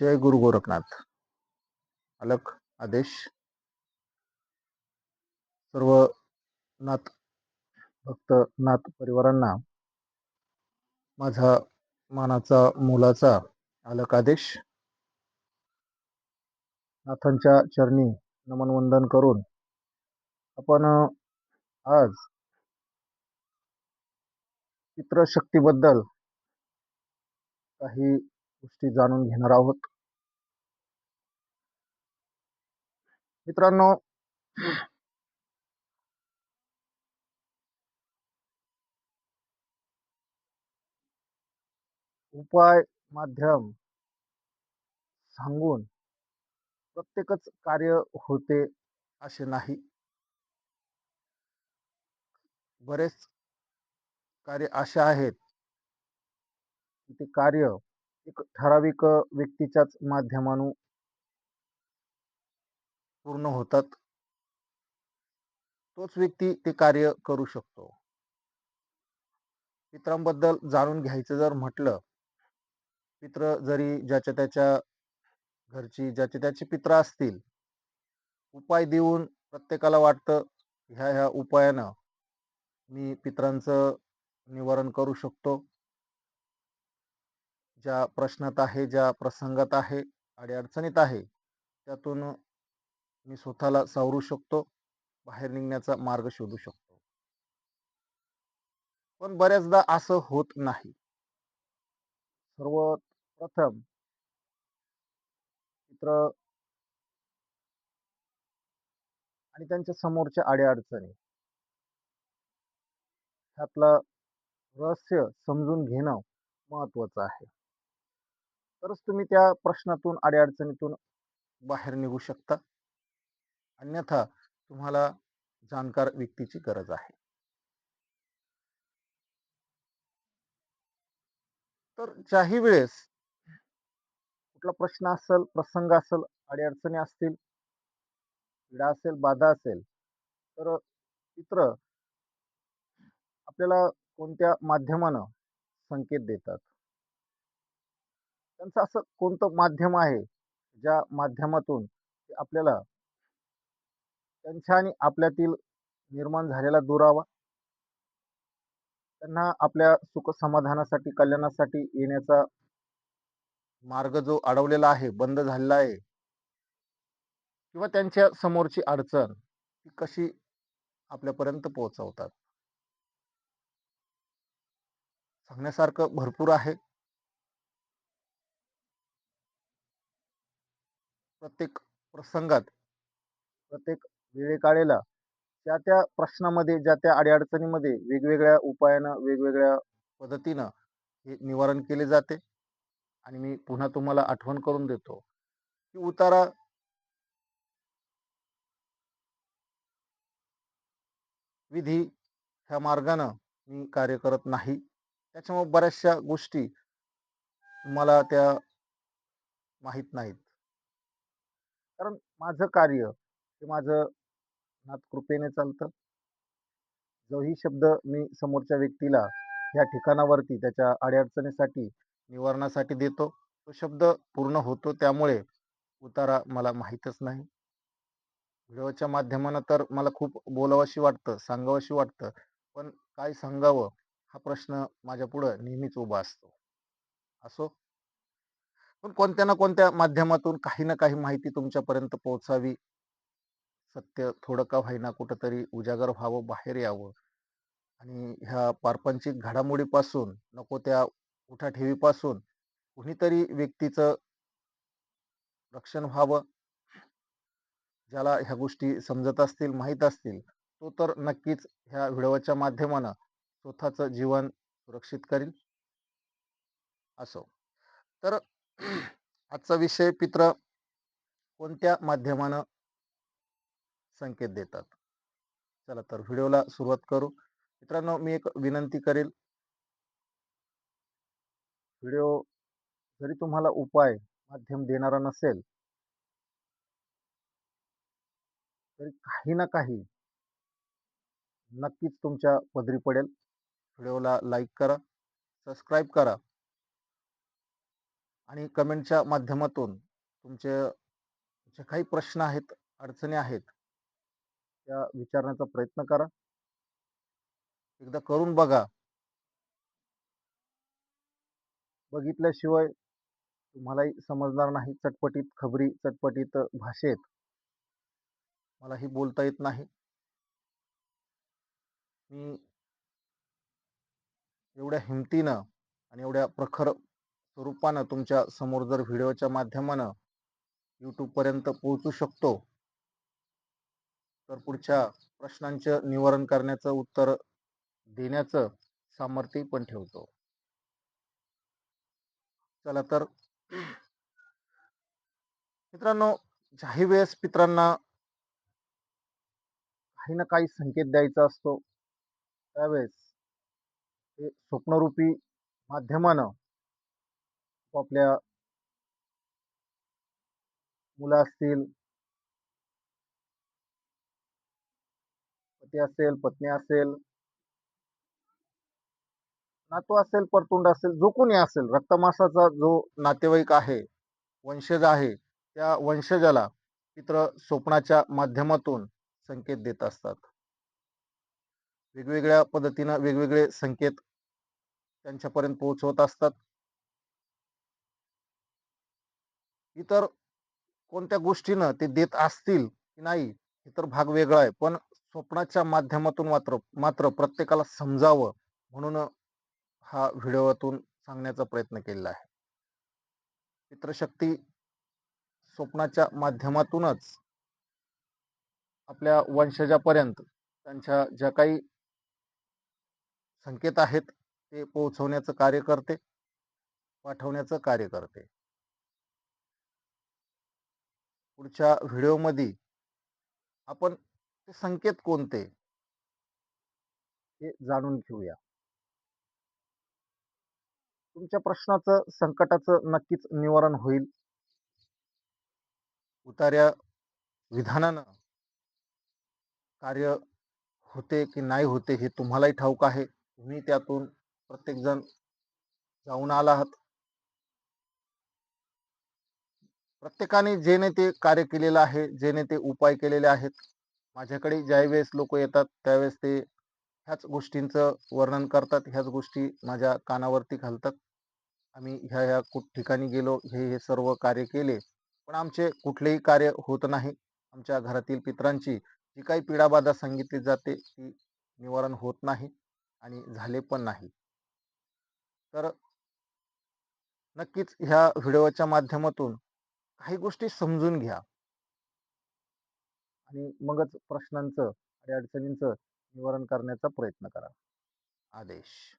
जय गुरु गोरखनाथ. अलक आदेश. सर्व नाथ भक्त नाथ परिवारांना माझा मानाचा मोलाचा अलक आदेश. नाथांच्या चरणी नमन वंदन करून आपण आज पित्रशक्तीबद्दल काही गोष्टी जाणून घेणार आहोत. मित्रांनो उपाय माध्यम सांगून प्रत्येकच कार्य होते असे नाही. बरेच कार्य असे आहेत ते कार्य एक ठराविक व्यक्तीच्याच माध्यमानु पूर्ण होतात. तोच व्यक्ती ते कार्य करू शकतो. पित्रांबद्दल जाणून घ्यायचं जर म्हटलं पित्र जरी ज्याच्या त्याच्या घरची ज्याचे त्याचे पित्र असतील उपाय देऊन प्रत्येकाला वाटतं ह्या ह्या उपायानं मी पित्रांचं निवारण करू शकतो. ज्या प्रश्नात आहे ज्या प्रसंगात आहे अडचणीत आहे त्यातून मी स्वतःला सावरू शकतो बाहेर निघण्याचा मार्ग शोधू शकतो. पण बऱ्याचदा असं होत नाही. सर्वप्रथम मित्र आणि त्यांच्या समोरच्या अडचणी ह्यातलं रहस्य समजून घेणं महत्वाचं आहे. तरच तुम्ही त्या प्रश्नातून अडचणीतून बाहेर निघू शकता. अन्यथा तुम्हाला जाणकार व्यक्तीची गरज आहे. तर ज्याही वेळेस कुठला प्रश्न असेल प्रसंग असेल अडीअडचणी असतील पीडा असेल बाधा असेल तर चित्र आपल्याला कोणत्या माध्यमानं संकेत देतात? त्यांचं असं कोणतं माध्यम आहे ज्या माध्यमातून आपल्याला त्यांच्या आणि आपल्यातील निर्माण झालेला दुरावा त्यांना आपल्या सुख समाधानासाठी कल्याणासाठी येण्याचा मार्ग जो अडवलेला आहे बंद झालेला आहे किंवा त्यांच्या समोरची अडचण ती कशी आपल्यापर्यंत पोहोचवतात? सांगण्यासारखं भरपूर आहे. प्रत्येक प्रसंगात प्रत्येक वेळेकाळेला त्या त्या प्रश्नामध्ये ज्या त्या अडीअडचणीमध्ये वेगवेगळ्या उपायानं वेगवेगळ्या पद्धतीनं हे निवारण केले जाते. आणि मी पुन्हा तुम्हाला आठवण करून देतो की उतारा विधी ह्या मार्गानं मी कार्य करत नाही. त्याच्यामुळे बऱ्याचशा गोष्टी मला त्या माहीत नाहीत. कारण माझं कार्य ते माझं नाथ कृपेने चालतं. जोही शब्द मी समोरच्या व्यक्तीला या ठिकाणावरती त्याच्या अडीअडचणीसाठी निवारणासाठी देतो तो शब्द पूर्ण होतो त्यामुळे उतारा मला माहीतच नाही. व्हिडिओच्या माध्यमानं तर मला खूप बोलावंशी वाटतं सांगावंशी वाटतं पण काय सांगावं हा प्रश्न माझ्या पुढं नेहमीच उभा असतो. असो? पण कोणत्या ना कोणत्या माध्यमातून काही ना काही माहिती तुमच्यापर्यंत पोहोचावी सत्य थोडं का व्हायना कुठंतरी उजागर व्हावं बाहेर यावं. आणि ह्या पारपंचिक घडामोडीपासून नको त्या उठाठेवीपासून कुणीतरी व्यक्तीचं रक्षण व्हावं ज्याला ह्या गोष्टी समजत असतील माहीत असतील तो तर नक्कीच ह्या व्हिडिओच्या माध्यमानं स्वतःचं जीवन सुरक्षित करील असो. तर आजचा विषय पित्र कोणत्या माध्यमानं संकेत देतात. चला तर व्हिडिओला सुरुवात करू. मित्रांनो मी एक विनंती करेल. व्हिडिओ जरी तुम्हाला उपाय माध्यम देणारा नसेल तरी काही ना काही नक्कीच तुमच्या पदरी पडेल. व्हिडिओला लाईक करा सबस्क्राईब करा. आणि कमेंटच्या माध्यमातून तुमचे जे काही प्रश्न आहेत, अडचणी आहेत, त्या विचारण्याचा प्रयत्न करा. एकदा करून बघा. बघितल्याशिवाय तुम्हालाही समजणार नाही चटपटीत खबरी, चटपटीत भाषेत. मलाही बोलता येत नाही. मी एवढ्या हिमतीनं आणि एवढ्या प्रखर स्वरूपानं तुमच्यासमोर जर व्हिडिओच्या माध्यमानं यूट्यूबपर्यंत पोहोचू शकतो तर पुढच्या प्रश्नांचं निवारण करण्याचं, उत्तर देण्याचं सामर्थ्य पण ठेवतो. चला तर मित्रांनो, ज्याही वेळेस पितरांना काही ना काही संकेत द्यायचा असतो, त्यावेळेस ते स्वप्नरूपी माध्यमानं आपल्या मुलं असतील पती असेल, पत्नी असेल नातू असेल, परतुंड असेल, जो कोणी असेल, रक्तमासाचा जो नातेवाईक आहे, वंशज आहे, त्या वंशजाला पित्र स्वप्नाच्या माध्यमातून संकेत देत असतात. वेगवेगळ्या पद्धतीनं वेगवेगळे संकेत त्यांच्यापर्यंत पोहोचवत असतात. इतर कोणत्या गोष्टीनं ते देत असतील की नाही, हे तर भाग वेगळा आहे. पण स्वप्नाच्या माध्यमातून मात्र मात्र प्रत्येकाला समजावं म्हणून हा व्हिडिओतून सांगण्याचा प्रयत्न केलेला आहे. मित्रशक्ती स्वप्नाच्या माध्यमातूनच आपल्या वंशजापर्यंत त्यांच्या ज्या काही संकेत आहेत, ते पोहोचवण्याचं कार्य करते, पाठवण्याचं कार्य करते. पुढच्या व्हिडिओमध्ये आपण ते संकेत कोणते हे जाणून घेऊया. तुमच्या प्रश्नाचं, संकटाचं नक्कीच निवारण होईल. उतार्या विधानानं कार्य होते की नाही होते हे तुम्हालाही ठाऊक आहे. तुम्ही त्यातून प्रत्येकजण जाऊन आला आहात. प्रत्येकाने जेने ते कार्य केलेलं आहे, जेने ते उपाय केलेले आहेत. माझ्याकडे ज्यावेळेस लोक येतात, त्यावेळेस ते ह्याच गोष्टींचं वर्णन करतात, ह्याच गोष्टी माझ्या कानावरती घालतात. आम्ही ह्या-ह्या कुठ ठिकाणी गेलो, हे, हे सर्व कार्य केले, पण आमचे कुठलेही कार्य होत नाही. आमच्या घरातील पित्रांची जी काही पीडाबाधा सांगितली जाते, ती निवारण होत नाही आणि झाले पण नाही. तर नक्कीच ह्या व्हिडिओच्या माध्यमातून काही गोष्टी समजून घ्या. आणि मगच प्रश्नांचं आणि अडचणींचं निवारण करण्याचा प्रयत्न करा. आदेश.